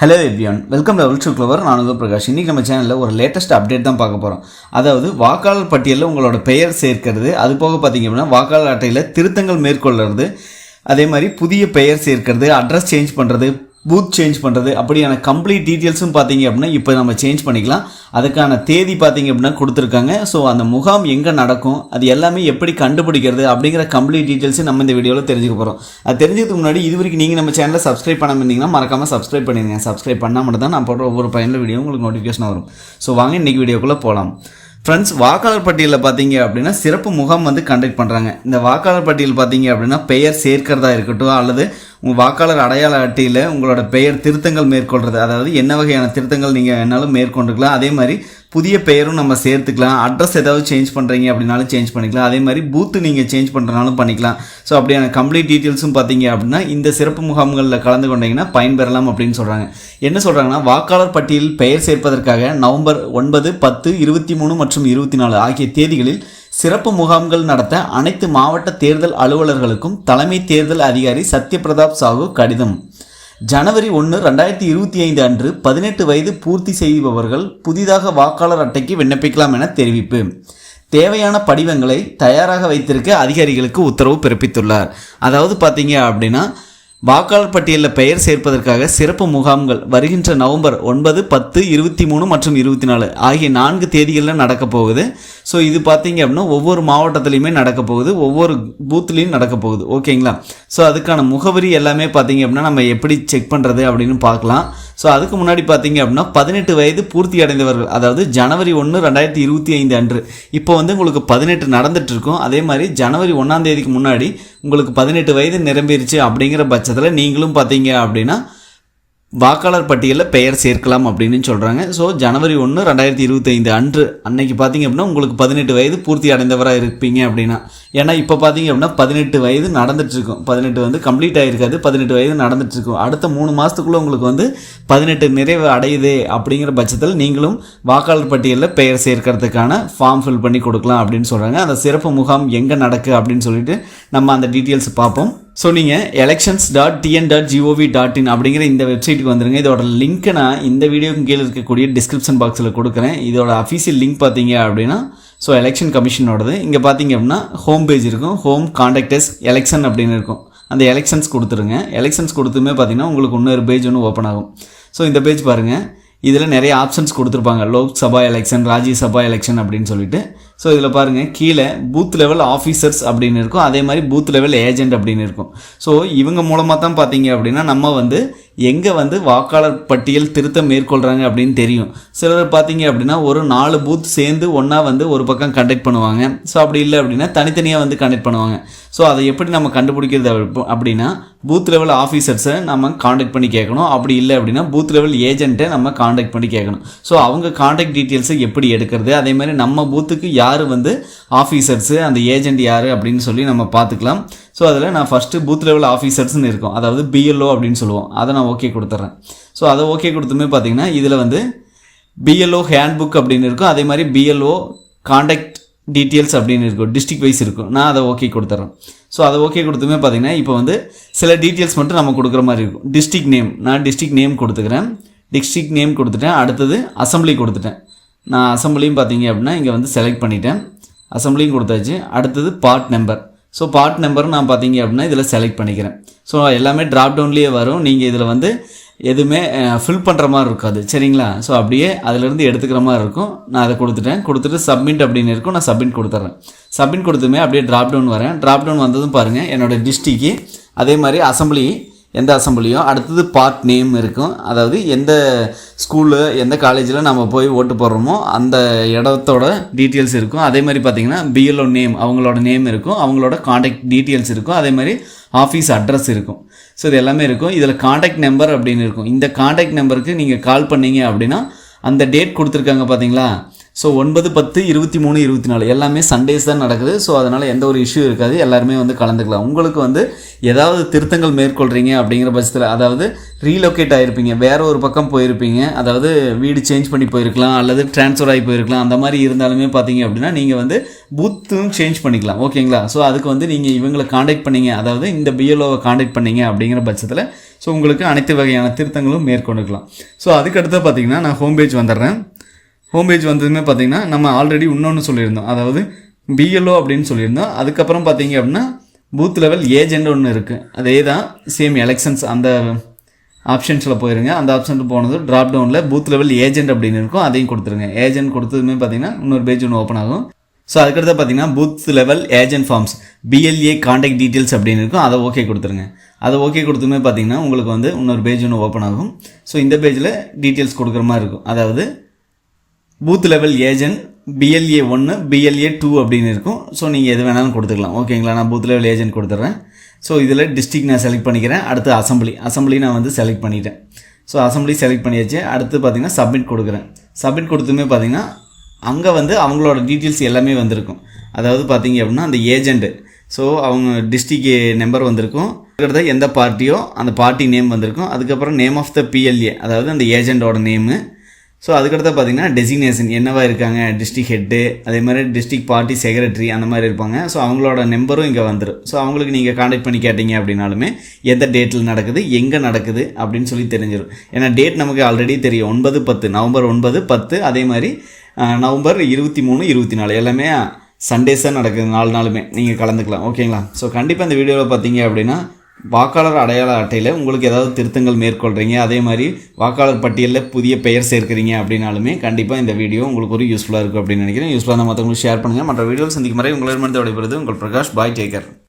Hello everyone welcome to Ultra Clever நான் உங்கள் பிரகாஷ். இன்றைக்கி நம்ம சேனலில் ஒரு லேட்டஸ்ட் அப்டேட் தான் பார்க்க போகிறோம் அதாவது வாக்காளர் பட்டியலில் உங்களோட பெயர் சேர்க்கிறது. அது போக பார்த்தீங்க அப்படின்னா வாக்காளர் அட்டையில் திருத்தங்கள் மேற்கொள்கிறது. அதே மாதிரி புதிய பெயர் சேர்க்கிறது அட்ரஸ் சேஞ்ச் பண்ணுறது பூத் சேஞ்ச் பண்ணுறது அப்படியான கம்ப்ளீட் டீட்டெயில்ஸும் பார்த்தீங்க அப்படின்னா இப்போ நம்ம சேஞ்ச் பண்ணிக்கலாம். அதுக்கான தேதி பார்த்தீங்க அப்படின்னா கொடுத்துருக்காங்க. ஸோ அந்த முகாம் எங்கே நடக்கும்? அது எல்லாமே எப்படி கண்டுபிடிக்கிறது? அப்படிங்கிற கம்ப்ளீட் டீட்டெயில்ஸும் நம்ம இந்த வீடியோவில் தெரிஞ்சுக்க போகிறோம் அது தெரிஞ்சதுக்கு முன்னாடி இது வரைக்கும் நீங்கள் நம்ம சேனலில் சப்ஸ்கிரைப் பண்ணாமல் இருந்தீங்கன்னா மறக்காமல் சப்ஸ்கிரைப் பண்ணிடுங்க. சப்ஸ்கிரைப் பண்ணால் மட்டும் தான் நான் போடுற ஒவ்வொரு பயனில் வீடியோ உங்களுக்கு நோட்டிஃபிகேஷன் வரும். ஸோ வாங்க இன்றைக்கி வீடியோக்குள்ளே போகலாம் ஃப்ரெண்ட்ஸ் வாக்காளர் பட்டியலில் பார்த்தீங்க அப்படின்னா சிறப்பு முகாம் வந்து கண்டக்ட் பண்ணுறாங்க இந்த வாக்காளர் பட்டியல் பார்த்தீங்க அப்படின்னா பெயர் சேர்க்கிறதா இருக்கட்டும் அல்லது உங்கள் வாக்காளர் அடையாள அட்டையில் உங்களோட பெயர் திருத்தங்கள் மேற்கொள்கிறது அதாவது என்ன வகையான திருத்தங்கள் நீங்கள் வேணாலும் மேற்கொண்டுக்கலாம். அதே மாதிரி புதிய பெயரும் நம்ம சேர்த்துக்கலாம். அட்ரஸ் ஏதாவது சேஞ்ச் பண்ணுறீங்க அப்படின்னாலும் சேஞ்ச் பண்ணிக்கலாம். அதே மாதிரி பூத்து நீங்கள் சேஞ்ச் பண்ணுறனாலும் பண்ணிக்கலாம். ஸோ அப்படியான கம்ப்ளீட் டீட்டெயில்ஸும் பார்த்தீங்க அப்படின்னா இந்த சிறப்பு முகாம்களில் கலந்து கொண்டீங்கன்னா பயன்பெறலாம் அப்படின்னு சொல்கிறாங்க என்ன சொல்கிறாங்கன்னா வாக்காளர் பட்டியலில் பெயர் சேர்ப்பதற்காக நவம்பர் ஒன்பது பத்து இருபத்தி மூணு மற்றும் இருபத்தி நாலு ஆகிய தேதிகளில் சிறப்பு முகாம்கள் நடத்த அனைத்து மாவட்ட தேர்தல் அலுவலர்களுக்கும் தலைமை தேர்தல் அதிகாரி சத்யபிரதாப் சாஹூ கடிதம். ஜனவரி ஒன்று ரெண்டாயிரத்தி இருபத்தி ஐந்து அன்று பதினெட்டு வயது பூர்த்தி செய்பவர்கள் புதிதாக வாக்காளர் அட்டைக்கு விண்ணப்பிக்கலாம் என தெரிவிப்பு. தேவையான படிவங்களை தயாராக வைத்திருக்க அதிகாரிகளுக்கு உத்தரவு பிறப்பித்துள்ளார். அதாவது பார்த்தீங்க அப்படின்னா வாக்காளர் பட்டியலில் பெயர் சேர்ப்பதற்காக சிறப்பு முகாம்கள் வருகின்ற நவம்பர் ஒன்பது பத்து இருபத்தி மூணு மற்றும் இருபத்தி நாலு ஆகிய நான்கு தேதிகளில் நடக்க போகுது. ஸோ இது பார்த்தீங்க அப்படின்னா ஒவ்வொரு மாவட்டத்துலையுமே நடக்க போகுது. ஒவ்வொரு பூத்துலேயும் நடக்க போகுது. ஓகேங்களா ஸோ அதுக்கான முகவரி எல்லாமே பார்த்தீங்க அப்படின்னா நம்ம எப்படி செக் பண்ணுறது அப்படின்னு பார்க்கலாம். ஸோ அதுக்கு முன்னாடி பார்த்தீங்க அப்படின்னா பதினெட்டு வயது பூர்த்தி அடைந்தவர்கள் அதாவது ஜனவரி ஒன்று ரெண்டாயிரத்தி இருபத்தி ஐந்து அன்று. இப்போ வந்து உங்களுக்கு பதினெட்டு நடந்துட்டு இருக்கும். அதே மாதிரி ஜனவரி ஒன்றாம் தேதிக்கு முன்னாடி உங்களுக்கு பதினெட்டு வயது நிரம்பிருச்சு அப்படிங்கிற பட்சத்தில் நீங்களும் பார்த்தீங்க அப்படின்னா வாக்காளர் பட்டியலில் பெயர் சேர்க்கலாம் அப்படின்னு சொல்கிறாங்க ஸோ ஜனவரி ஒன்று ரெண்டாயிரத்தி இருபத்தைந்து அன்று அன்னைக்கு பார்த்தீங்க அப்படின்னா உங்களுக்கு பதினெட்டு வயது பூர்த்தி அடைந்தவராக இருப்பீங்க அப்படின்னா. ஏன்னா இப்போ பார்த்தீங்க அப்படின்னா பதினெட்டு வயது நடந்துட்டுருக்கும். பதினெட்டு வந்து கம்ப்ளீட் ஆகிருக்காது பதினெட்டு வயது நடந்துட்டுருக்கும். அடுத்த மூணு மாதத்துக்குள்ளே உங்களுக்கு வந்து பதினெட்டு நிறைவு அடையுது அப்படிங்கிற பட்சத்தில் நீங்களும் வாக்காளர் பட்டியலில் பெயர் சேர்க்கறதுக்கான ஃபார்ம் ஃபில் பண்ணி கொடுக்கலாம் அப்படின்னு சொல்கிறாங்க அந்த சிறப்பு முகாம் எங்கே நடக்கு அப்படின்னு சொல்லிட்டு நம்ம அந்த டீட்டெயில்ஸ் பார்ப்போம். ஸோ நீங்கள் elections dot TN dot gov dot in அப்படிங்கிற இந்த வெப்சைட்டுக்கு வந்துருங்க. இதோட லிங்க்கை நான் இந்த வீடியோக்கு கீழே இருக்கக்கூடிய டிஸ்கிரிப்ஷன் பாக்ஸில் கொடுக்குறேன். இதோட அஃபீஷியல் லிங்க் பார்த்தீங்க அப்படின்னா ஸோ எலெக்ஷன் கமிஷனோடது இங்கே பார்த்தீங்க அப்படின்னா ஹோம் பேஜ் இருக்கும். ஹோம் கான்டாக்டர்ஸ் எலெக்ஷன் அப்படின்னு இருக்கும். அந்த எலெக்ஷன்ஸ் கொடுத்துருங்க. எலெக்ஷன்ஸ் கொடுத்துமே பார்த்தீங்கன்னா உங்களுக்கு இன்னொரு பேஜ் ஒன்று ஓப்பன் ஆகும். ஸோ இந்த பேஜ் பாருங்கள் இதில் நிறைய ஆப்ஷன்ஸ் கொடுத்துருப்பாங்க. லோக்சபா எலெக்ஷன் ராஜ்யசபா எலெக்ஷன் அப்படின்னு சொல்லிட்டு. ஸோ இதில் பாருங்கள் கீழே பூத் லெவல் ஆஃபீஸர்ஸ் அப்படின்னு இருக்கும். அதே மாதிரி பூத் லெவல் ஏஜென்ட் அப்படின்னு இருக்கும். ஸோ இவங்க மூலமாக தான் பார்த்தீங்க அப்படின்னா நம்ம வந்து எங்கே வந்து வாக்காளர் பட்டியல் திருத்தம் மேற்கொள்கிறாங்க அப்படின்னு தெரியும். சிலர் பார்த்தீங்க அப்படின்னா ஒரு நாலு பூத் சேர்ந்து ஒன்றா வந்து ஒரு பக்கம் கண்டக்ட் பண்ணுவாங்க. ஸோ அப்படி இல்லை அப்படின்னா தனித்தனியாக வந்து கண்டக்ட் பண்ணுவாங்க. ஸோ அதை எப்படி நம்ம கண்டுபிடிக்கிறது அப்படின்னா பூத் லெவல் ஆஃபீஸர்ஸை நம்ம காண்டாக்ட் பண்ணி கேட்கணும். அப்படி இல்லை அப்படின்னா பூத் லெவல் ஏஜென்ட்டை நம்ம காண்டாக்ட் பண்ணி கேட்கணும். ஸோ அவங்க காண்டாக்ட் டீட்டெயில்ஸை எப்படி எடுக்கிறது? அதே மாதிரி நம்ம பூத்துக்கு யார் வந்து ஆஃபீஸர்ஸு அந்த ஏஜென்ட் யார் அப்படின்னு சொல்லி நம்ம பார்த்துக்கலாம். ஸோ அதில் நான் ஃபஸ்ட்டு பூத் லெவல் ஆஃபீஸர்ஸ்னு இருக்கும். அதாவது பிஎல்ஓ அப்படின்னு சொல்லுவோம். அதை நான் ஓகே கொடுத்துட்றேன் ஸோ அதை ஓகே கொடுத்துமே பார்த்தீங்கன்னா இதில் வந்து பிஎல்ஓ ஹேண்ட் புக் அப்படின்னு இருக்கும். அதே மாதிரி பிஎல்ஓ காண்டாக்ட் டீட்டெயில்ஸ் அப்படின்னு இருக்கும். டிஸ்ட்ரிக்ட் வைஸ் இருக்கும். நான் அதை ஓகே கொடுத்துட்றேன் ஸோ அதை ஓகே கொடுத்துமே பார்த்தீங்கன்னா இப்போ வந்து சில டீட்டெயில்ஸ் மட்டும் நம்ம கொடுக்குற மாதிரி இருக்கும். டிஸ்ட்ரிக் நேம் நான் டிஸ்ட்ரிக்ட் நேம் கொடுத்துக்கிறேன். டிஸ்ட்ரிக்ட் நேம் கொடுத்துட்டேன். அடுத்தது அசம்பிளி கொடுத்துட்டேன். நான் அசம்பிளியும் பார்த்தீங்க அப்படின்னா இங்கே வந்து செலக்ட் பண்ணிட்டேன். அசம்பிளியும் கொடுத்தாச்சு. அடுத்தது part number so part number நான் பார்த்தீங்க அப்படின்னா இதில் செலக்ட் பண்ணிக்கிறேன். ஸோ எல்லாமே ட்ராப் டவுன்லேயே வரும். நீங்கள் இதில் வந்து எதுவுமே ஃபில் பண்ணுற மாதிரி இருக்காது. சரிங்களா? ஸோ அப்படியே அதிலேருந்து எடுத்துக்கிற மாதிரி இருக்கும். நான் அதை கொடுத்துட்டேன். கொடுத்துட்டு சப்மிட் அப்படின்னு இருக்கும். நான் சப்மிட் கொடுத்துட்றேன். சப்மிட் கொடுத்துமே அப்படியே ட்ராப் டவுன் வரேன். ட்ராப் டவுன் வந்ததும் பாருங்கள் என்னோட டிஸ்ட்ரிக்கு அதே மாதிரி அசம்பிளி எந்த அசம்பிளியும் அடுத்தது பார்ட் நேம் இருக்கும். அதாவது எந்த ஸ்கூலு எந்த காலேஜில் நம்ம போய் ஓட்டு போடுறோமோ அந்த இடத்தோட டீட்டெயில்ஸ் இருக்கும். அதே மாதிரி பார்த்தீங்கன்னா பிஎல்ஓ நேம் அவங்களோட நேம் இருக்கும். அவங்களோட காண்டாக்ட் டீட்டெயில்ஸ் இருக்கும். அதே மாதிரி ஆஃபீஸ் அட்ரஸ் இருக்கும். ஸோ இது எல்லாமே இருக்கும். இதில் காண்டாக்ட் நம்பர் அப்படின்னு இருக்கும். இந்த காண்டாக்ட் நம்பருக்கு நீங்கள் கால் பண்ணீங்க அப்படின்னா அந்த டேட் கொடுத்துருக்காங்க பார்த்தீங்களா ஸோ ஒன்பது பத்து இருபத்தி மூணு இருபத்தி நாலு எல்லாமே சண்டேஸ் தான் நடக்குது. ஸோ அதனால் எந்த ஒரு இஷ்யூ இருக்காது. எல்லாருமே வந்து கலந்துக்கலாம். உங்களுக்கு வந்து ஏதாவது திருத்தங்கள் மேற்கொள்கிறீங்க அப்படிங்கிற பட்சத்தில் அதாவது ரீலொகேட் ஆகிருப்பீங்க வேற ஒரு பக்கம் போயிருப்பீங்க. அதாவது வீடு சேஞ்ச் பண்ணி போயிருக்கலாம். அல்லது ட்ரான்ஸ்ஃபர் ஆகி போயிருக்கலாம். அந்த மாதிரி இருந்தாலுமே பார்த்தீங்க அப்படின்னா நீங்கள் வந்து பூத்தும் சேஞ்ச் பண்ணிக்கலாம். ஓகேங்களா ஸோ அதுக்கு வந்து நீங்கள் இவங்களை காண்டாக்ட் பண்ணீங்க. அதாவது இந்த பிஎல்ஓவை காண்டாக்ட் பண்ணீங்க அப்படிங்கிற பட்சத்தில் ஸோ உங்களுக்கு அனைத்து வகையான திருத்தங்களும் மேற்கொண்டுக்கலாம். ஸோ அதுக்கடுத்து பார்த்தீங்கன்னா நான் ஹோம் பேஜ் வந்துடுறேன். ஹோம் பேஜ் வந்ததுமே பார்த்தீங்கன்னா நம்ம ஆல்ரெடி இன்னொன்று சொல்லியிருந்தோம். அதாவது பிஎல்ஓ அப்படின்னு சொல்லியிருந்தோம். அதுக்கப்புறம் பார்த்தீங்க அப்படின்னா பூத் லெவல் ஏஜெண்ட் ஒன்று இருக்குது அதே தான் சேம் எலெக்ஷன்ஸ் அந்த ஆப்ஷன்ஸில் போயிருங்க. அந்த ஆப்ஷனில் போனது ட்ராப் டவுனில் பூத் லெவல் ஏஜென்ட் அப்படின்னு இருக்கும். அதையும் கொடுத்துருங்க. ஏஜென்ட் கொடுத்ததுமே பார்த்தீங்கன்னா இன்னொரு பேஜ் ஒன்று ஓப்பன் ஆகும். ஸோ அதுக்கடுத்து பார்த்தீங்கன்னா booth level agent forms BLA contact details அப்படின்னு இருக்கும். அதை ஓகே கொடுத்துருங்க. அதை ஓகே கொடுத்துமே பார்த்தீங்கன்னா உங்களுக்கு வந்து இன்னொரு பேஜ் ஒன்று ஓப்பன் ஆகும். ஸோ இந்த பேஜில் டீட்டெயில்ஸ் கொடுக்குற மாதிரி இருக்கும். அதாவது பூத் லெவல் ஏஜென்ட் பிஎல்ஏ ஒன்று பிஎல்ஏ டூ அப்படின்னு இருக்கும். ஸோ நீங்கள் எது வேணாலும் கொடுத்துக்கலாம். ஓகேங்களா நான் பூத் லெவல் ஏஜென்ட் கொடுத்துட்றேன் ஸோ இதில் டிஸ்ட்ரிக்ட் நான் செலக்ட் பண்ணிக்கிறேன். அடுத்து அசம்பிளி அசம்பிளி நான் வந்து செலக்ட் பண்ணிட்டேன். ஸோ அசம்பிளி செலக்ட் பண்ணியாச்சு. அடுத்து பார்த்தீங்கன்னா சப்மிட் கொடுக்குறேன். சப்மிட் கொடுத்துமே பார்த்திங்கன்னா அங்கே வந்து அவங்களோட டீட்டெயில்ஸ் எல்லாமே வந்திருக்கும். அதாவது பார்த்தீங்க அப்படின்னா அந்த ஏஜெண்ட்டு ஸோ அவங்க டிஸ்ட்ரிக் நம்பர் வந்திருக்கும். இருக்கிறத எந்த பார்ட்டியோ அந்த பார்ட்டி நேம் வந்திருக்கும். அதுக்கப்புறம் நேம் ஆஃப் த பிஎல்ஏ அதாவது அந்த ஏஜெண்டோட நேமு ஸோ அதுக்கடுத்து பார்த்தீங்கன்னா டெசிக்னேஷன் என்னவா இருக்காங்க? டிஸ்ட்ரிக் ஹெட்டு அதே மாதிரி டிஸ்ட்ரிக் பார்ட்டி செக்ரட்டரி அந்த மாதிரி இருப்பாங்க. ஸோ அவங்களோட நம்பரும் இங்கே வந்துடும் ஸோ அவங்களுக்கு நீங்கள் காண்டாக்ட் பண்ணி கேட்டீங்க அப்படின்னாலுமே எந்த டேட்டில் நடக்குது எங்கே நடக்குது அப்படின்னு சொல்லி தெரிஞ்சிடும் ஏன்னா டேட் நமக்கு ஆல்ரெடி தெரியும். ஒன்பது பத்து நவம்பர் ஒன்பது பத்து அதே மாதிரி நவம்பர் இருபத்தி மூணு இருபத்தி நாலு. எல்லாமே சண்டேஸாக நடக்குது நாலு நாளுமே. நீங்கள் கலந்துக்கலாம். ஓகேங்களா ஸோ கண்டிப்பாக இந்த வீடியோவில் பார்த்தீங்க அப்படின்னா வாக்காளர் அடையாள அட்டையில் உங்களுக்கு ஏதாவது திருத்தங்கள் மேற்கொள்கிறீங்க அதே மாதிரி வாக்காளர் பட்டியலில் புதிய பெயர் சேர்க்குறீங்க அப்படின்னாலுமே கண்டிப்பாக இந்த வீடியோ உங்களுக்கு ஒரு யூஸ்ஃபுல்லாக இருக்கும் அப்படின்னு நினைக்கிறேன். யூஸ்ஃபுல்லாக மற்றவங்களுக்கு ஷேர் பண்ணுங்கள் மற்ற வீடியோவில் சந்திக்கும் வரை உங்களிடமிருந்து விடைபெறுது உங்கள் பிரகாஷ். பாய் டேக்கர்